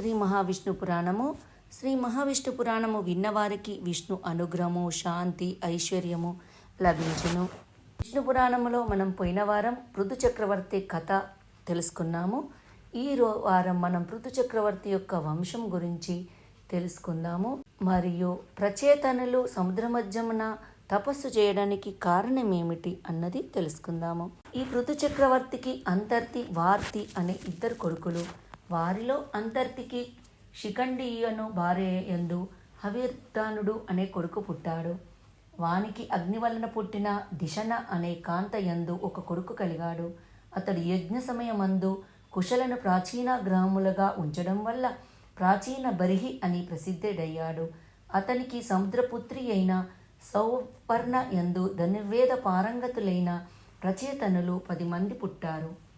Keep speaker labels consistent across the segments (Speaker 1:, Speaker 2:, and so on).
Speaker 1: శ్రీ మహావిష్ణు పురాణము. శ్రీ మహావిష్ణు పురాణము విన్నవారికి విష్ణు అనుగ్రహము శాంతి ఐశ్వర్యము లభించును. విష్ణు పురాణములో మనం పోయిన వారం పృథు చక్రవర్తి కథ తెలుసుకున్నాము. ఈ రో వారం మనం పృథు చక్రవర్తి యొక్క వంశం గురించి తెలుసుకుందాము. మరియు ప్రచేతనులు సముద్ర మధ్యమున తపస్సు చేయడానికి కారణం ఏమిటి అన్నది తెలుసుకుందాము. ఈ పృథు చక్రవర్తికి అంతర్తి వార్తి అనే ఇద్దరు కొడుకులు వారిలో అంతర్తికి శిఖండియను భార్య యందు హవిర్దానుడు అనే కొడుకు పుట్టాడు. వానికి అగ్ని వలన పుట్టిన దిశన అనే కాంత యందు ఒక కొడుకు కలిగాడు. అతడు యజ్ఞ సమయమందు కుశలను ప్రాచీన గ్రాములుగా ఉంచడం వల్ల ప్రాచీన బరిహి అని ప్రసిద్ధుడయ్యాడు. అతనికి సముద్రపుత్రి అయిన సౌపర్ణ యందు ధనుర్వేద పారంగతులైన రచయితనులు పది మంది పుట్టారు.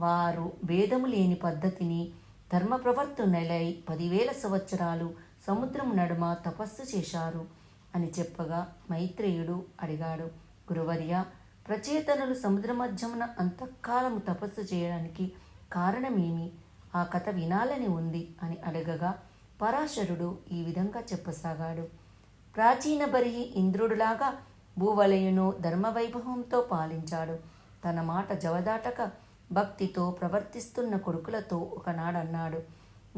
Speaker 1: వారు భేదము లేని పద్ధతిని ధర్మ ప్రవర్తనలై పదివేల సంవత్సరాలు సముద్రం నడుమ తపస్సు చేశారు అని చెప్పగా మైత్రేయుడు అడిగాడు. గురువర్య ప్రచేతనులు సముద్ర మధ్యమున అంతకాలము తపస్సు చేయడానికి కారణమేమి? ఆ కథ వినాలని ఉంది అని అడగగా పరాశరుడు ఈ విధంగా చెప్పసాగాడు. ప్రాచీన బరిహి ఇంద్రుడులాగా భూవలయును ధర్మవైభవంతో పాలించాడు. తన మాట జవదాటక భక్తితో ప్రవర్తిస్తున్న కొడుకులతో ఒకనాడన్నాడు.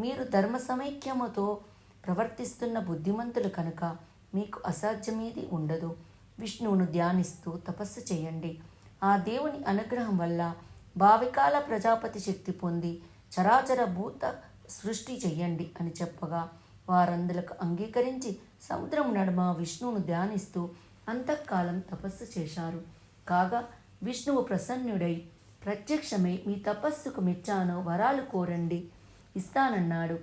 Speaker 1: మీరు ధర్మ సమైక్యముతో ప్రవర్తిస్తున్న బుద్ధిమంతులు కనుక మీకు అసాధ్యమేది ఉండదు. విష్ణువును ధ్యానిస్తూ తపస్సు చేయండి. ఆ దేవుని అనుగ్రహం వల్ల భావికాల ప్రజాపతి శక్తి పొంది చరాచర భూత సృష్టి చెయ్యండి అని చెప్పగా వారందులకు అంగీకరించి సముద్రం నడుమ విష్ణువును ధ్యానిస్తూ అంతఃకాలం తపస్సు చేశారు. కాగా విష్ణువు ప్రసన్నుడై ప్రత్యక్షమై మీ తపస్సుకు మెచ్చాను వరాలు కోరండి ఇస్తానన్నాడు.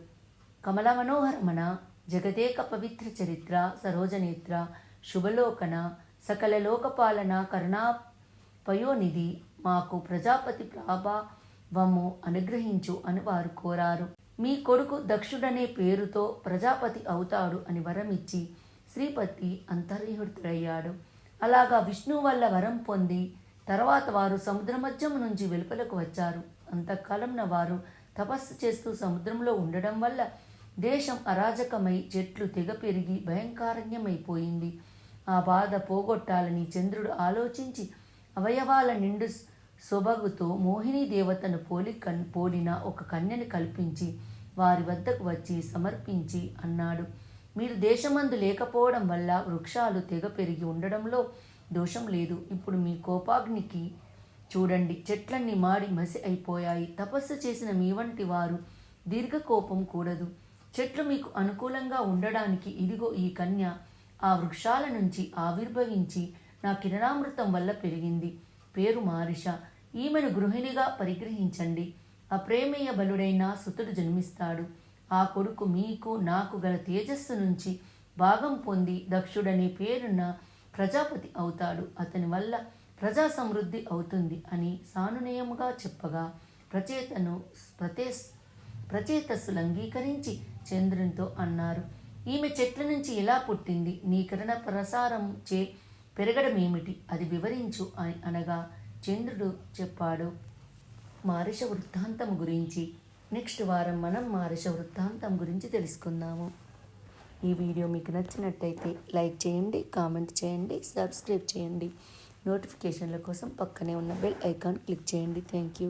Speaker 1: కమల మనోహరమణ జగదేక పవిత్ర చరిత్ర సరోజనేత్ర శుభలోకన సకల లోకపాలన కరుణా పయోనిధి మాకు ప్రజాపతి ప్రాభావము అనుగ్రహించు అని వారు కోరారు. మీ కొడుకు దక్షుడనే పేరుతో ప్రజాపతి అవుతాడు అని వరమిచ్చి శ్రీపతి అంతర్యుడయ్యాడు అలాగా విష్ణువు వల్ల వరం పొంది తర్వాత వారు సముద్ర మధ్యం నుంచి వెలుపలకు వచ్చారు. అంతకాలంన వారు తపస్సు చేస్తూ సముద్రంలో ఉండడం వల్ల దేశం అరాజకమై చెట్లు తెగ పెరిగి భయంకారణ్యమైపోయింది. ఆ బాధ పోగొట్టాలని చంద్రుడు ఆలోచించి అవయవాల నిండు సొబగుతో మోహిని దేవతను పోలి కన్ పోలిన ఒక కన్యని కల్పించి వారి వద్దకు వచ్చి సమర్పించి అన్నాడు. మీరు దేశమందు లేకపోవడం వల్ల వృక్షాలు తెగ పెరిగి ఉండడంలో దోషం లేదు. ఇప్పుడు మీ కోపాగ్నికి చూడండి. చెట్లన్నీ మాడి మసి అయిపోయాయి. తపస్సు చేసిన మీ వంటి వారు దీర్ఘకోపం కూడదు. చెట్లు మీకు అనుకూలంగా ఉండడానికి ఇదిగో ఈ కన్య ఆ వృక్షాల నుంచి ఆవిర్భవించి నా కిరణామృతం వల్ల పెరిగింది. పేరు మారిష. ఈమెను గృహిణిగా పరిగ్రహించండి. అప్రేమేయ బలుడైన సుతుడు జన్మిస్తాడు. ఆ కొడుకు మీకు నాకు గల తేజస్సు నుంచి భాగం పొంది దక్షుడనే పేరున్న ప్రజాపతి అవుతాడు. అతని వల్ల ప్రజా సమృద్ధి అవుతుంది అని సానునయముగా చెప్పగా ప్రచేతను ప్రతే ప్రచేతస్సులు అంగీకరించి చంద్రునితో అన్నారు ఈమె చెట్ల నుంచి ఎలా పుట్టింది. నీ కిరణ ప్రసారం చే పెరగడం ఏమిటి అది వివరించు అని అనగా చంద్రుడు చెప్పాడు మారిష వృత్తాంతం గురించి. నెక్స్ట్ వారం మనం మారిష వృత్తాంతం గురించి తెలుసుకుందాము. ఈ వీడియో మీకు నచ్చినట్టయితే లైక్ చేయండి కామెంట్ చేయండి సబ్స్క్రైబ్ చేయండి. నోటిఫికేషన్ల కోసం పక్కనే ఉన్న బెల్ ఐకాన్ క్లిక్ చేయండి. Thank you.